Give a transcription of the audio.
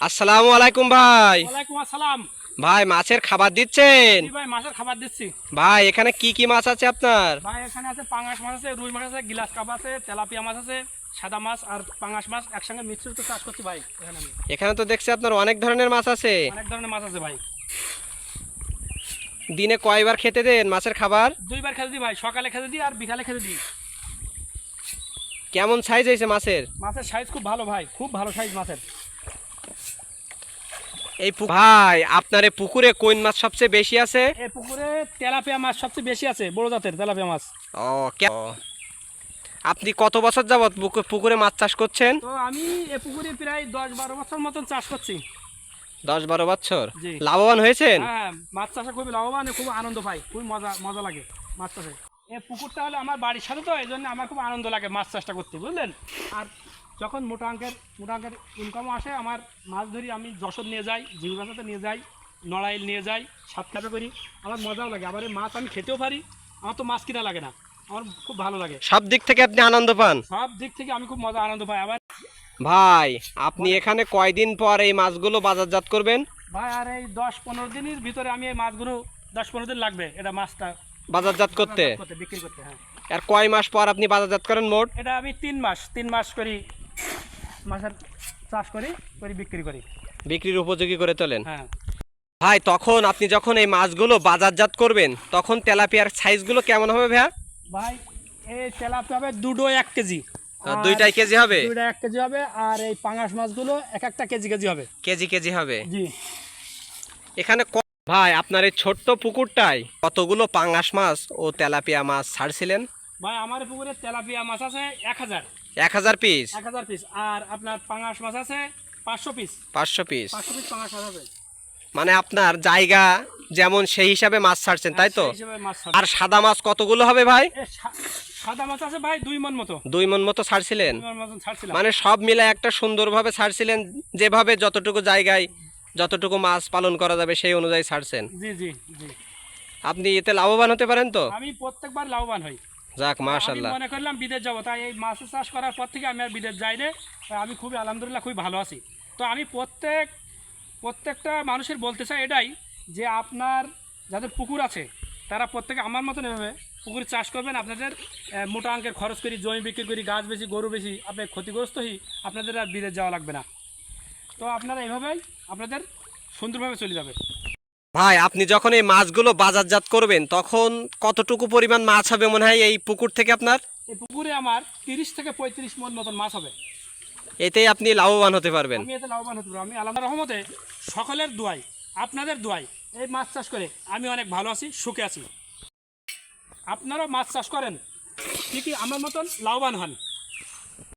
আসসালামু আলাইকুম ভাই। ওয়ালাইকুম আসসালাম। ভাই মাছের খাবার দিচ্ছেন? ভাই মাছের খাবার দিচ্ছি। ভাই এখানে কি কি মাছ আছে আপনার? ভাই এখানে আছে পাঙ্গাস মাছ আছে রুই মাছ আছে গিলাস কাপ আছে তেলাপিয়া মাছ আছে সাদা মাছ আর পাঙ্গাস মাছ একসঙ্গে মিশ্রিত চাষ করছি ভাই এখানে এখানে তো দেখছি আপনার অনেক ধরনের মাছ আছে। অনেক ধরনের মাছ আছে ভাই। দিনে কয়বার খেতে দেন মাছের খাবার? দুইবার খেতে দিই ভাই সকালে খেতে দিই আর বিকালে খেতে দিই। কেমন সাইজ হয়েছে মাছের? মাছের সাইজ খুব ভালো ভাই খুব ভালো সাইজ মাছের। এই ভাই আপনার এই পুকুরে কোন মাছ সবচেয়ে বেশি আছে? এই পুকুরে তেলাপিয়া মাছ সবচেয়ে বেশি আছে বড় জাতের তেলাপিয়া মাছ। ও কে- আপনি কত বছর যাবত পুকুরে মাছ চাষ করছেন? তো আমি এই পুকুরে প্রায় দশ বারো বছর মতন চাষ করছি। দশ বারো বছর? লাভবান হয়েছেন? হ্যাঁ মাছ চাষে খুবই লাভবান খুব আনন্দ পাই খুবই মজা মজা লাগে মাছ চাষে। এই পুকুরটা হলো আমার বাড়ির সাথে তো এই জন্য আমার খুব আনন্দ লাগে মাছ চাষটা করতে বুঝলেন? আর যখন মোটা অঙ্কের মোটা অঙ্কের ইনকামও আসে আমার মাছ ধরি আমি যশোর নিয়ে যাই জিগুগাছাতে নিয়ে যাই নড়াইল নিয়ে যাই সাতকাপে করি আমার মজাও লাগে। আবার এই মাছ আমি খেতেও পারি আমার তো মাছ কিনা লাগে না আমার খুব ভালো লাগে। সব দিক থেকে আপনি আনন্দ পান? সব দিক থেকে আমি খুব মজা আনন্দ পাই। আবার ভাই আপনি এখানে কয়দিন পর এই মাছগুলো বাজারজাত করবেন? ভাই আর এই দশ পনেরো দিনের ভিতরে আমি এই মাছগুলো দশ পনেরো দিন লাগবে এটা মাছটা বাজারজাত করতে? করতে বিক্রি করতে হ্যাঁ। আর কয় মাস পর আপনি বাজারজাত করেন মোট? এটা আমি তিন মাস তিন মাস করি মাছের চাষ করি করি বিক্রি করি। বিক্রির উপযোগী করে তোলেন? হ্যাঁ। ভাই তখন আপনি যখন এই মাছগুলো বাজারজাত করবেন তখন তেলাপিয়ার সাইজগুলো কেমন হবে ভাইয়া? ভাই এই তেলাপিয়া হবে দুটো এক কেজি। দুইটাই কেজি হবে? দুইটা এক কেজি হবে আর এই পাঙাশ মাছগুলো এক একটা কেজি কেজি হবে। কেজি কেজি হবে? জি। এখানে ভাই আপনার এই ছোট্ট পুকুরটায় কতগুলো পাঙ্গাস মাছ ও তেলাপিয়া মাছ ছাড়ছিলেন? ভাই আমার পুকুরে তেলাপিয়া মাছ আছে এক হাজার। এক হাজার পিস এক হাজার পিস আর আপনার পাঙাশ মাছ আছে পাঁচশো পিস পাঁচশো পিস পাঁচশো পিস পাঙাশ মাছ হবে মানে আপনার জায়গা যেমন সেই হিসাবে মাছ ছাড়ছেন তাই তো। আর সাদা মাছ কতগুলো হবে ভাই? সাদা মাছ আছে ভাই দুই মন মতো। দুই মন মতো ছাড়ছিলেন? মন মানে সব মিলে একটা সুন্দরভাবে ছাড়ছিলেন যেভাবে যতটুকু জায়গায় যতটুকু মাছ পালন করা যাবে সেই অনুযায়ী ছাড়ছেন। জি জি জি। আপনি এতে লাভবান হতে পারেন তো? আমি প্রত্যেকবার লাভবান হই। যাক আমি মাশাল্লাহ মনে করলাম বিদেশ যাব। তাই এই মাছ চাষ করার পর থেকে আমি আর বিদেশ যাই না আমি খুবই আলহামদুলিল্লাহ খুবই ভালো আছি। তো আমি প্রত্যেক প্রত্যেকটা মানুষের বলতে চাই এটাই যে আপনার যাদের পুকুর আছে তারা প্রত্যেকে আমার মতন এভাবে পুকুরে চাষ করবেন। আপনাদের মোটা অঙ্কের খরচ করি জমি বিক্রি করি গাছ বেশি গরু বেশি আপনি ক্ষতিগ্রস্ত হই আপনাদের আর বিদেশ যাওয়া লাগবে না। তো আপনারা এইভাবেই আপনাদের সুন্দরভাবে চলে যাবে। ভাই আপনি যখন এই মাছগুলো বাজারজাত করবেন তখন কতটুকু পরিমাণ মাছ হবে মনে হয় এই পুকুর থেকে আপনার? এই পুকুরে আমার তিরিশ থেকে পঁয়ত্রিশ মন মতন মাছ হবে। এতেই আপনি লাভবান হতে পারবেন। আমি এতে লাভবান হতে পারব। আমি আল্লাহ রহমতে সকলের দোয়াই আপনাদের দোয়াই এই মাছ চাষ করে আমি অনেক ভালো আছি সুখে আছি। আপনারাও মাছ চাষ করেন ঠিকই আমার মতন লাভবান হন।